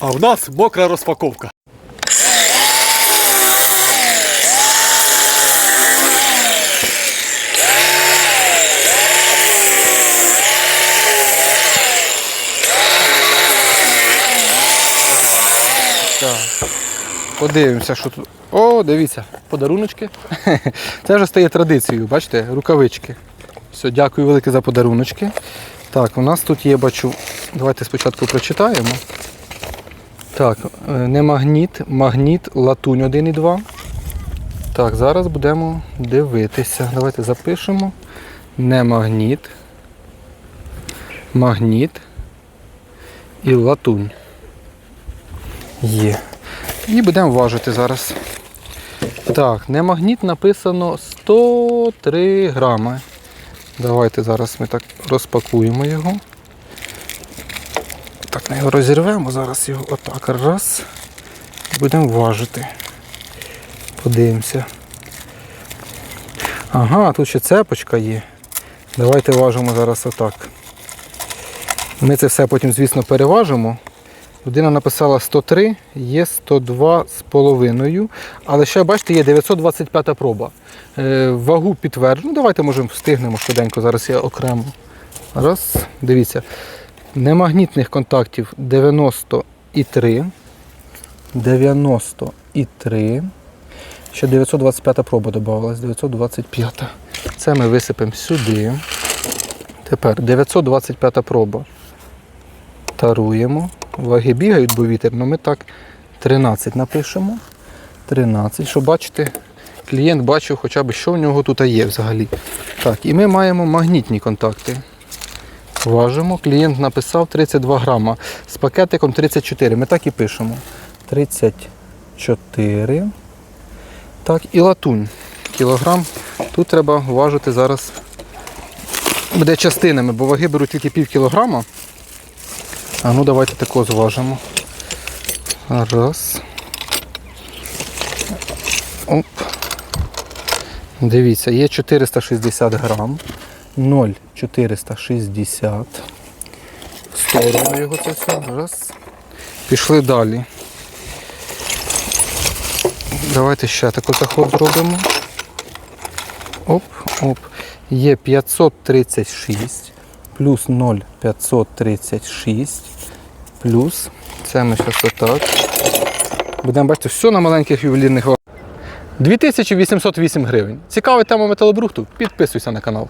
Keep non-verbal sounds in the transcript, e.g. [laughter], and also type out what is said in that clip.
А в нас мокра розпаковка. Подивимося, що тут. О, дивіться, подаруночки. [laughs] Це вже стає традицією, бачите, рукавички. Все, дякую велике за подаруночки. Так, у нас тут є, бачу, давайте спочатку прочитаємо. Так, е, не магніт, магніт, латунь 1 і 2. Так, зараз будемо дивитися. Давайте запишемо. Не магніт, магніт і латунь. Є. І будемо важити зараз. Так, не магніт написано 103 грами. Давайте зараз ми так розпакуємо його. Так, ми його розірвемо, зараз його отак раз. Будемо важити. Подивимося. Ага, тут ще цепочка є. Давайте важимо зараз отак. Ми це все потім, звісно, переважимо. Людина написала 103, є 102 з половиною. Але ще, бачите, є 925 проба. Е, вагу підтверджую. Ну, давайте можемо встигнемо швиденько. Зараз я окремо. Раз, дивіться. Немагнітних контактів 93. 93. Ще 925 проба додавалась. 925. Це ми висипемо сюди. Тепер 925 проба. Таруємо. Ваги бігають, бо вітер, але ми так 13 напишемо. 13. Щоб бачите, клієнт бачив хоча б, що в нього тут є взагалі. Так, і ми маємо магнітні контакти. Важимо. Клієнт написав 32 грама. З пакетиком 34. Ми так і пишемо. 34. Так, і латунь. Кілограм. Тут треба важити зараз. Буде частинами, бо ваги беруть тільки пів кілограма. А ну давайте тако зважимо. Раз. Оп. Дивіться, є 460 грам. 0,460. В сторону його це все. Раз. Пішли далі. Давайте ще таку заход зробимо. Оп, оп. Є 536 плюс 0,536 плюс. Це ми зараз отак. Будемо бачити, все на маленьких ювелірних вагах. 2808 гривень. Цікава тема металобрухту? Підписуйся на канал.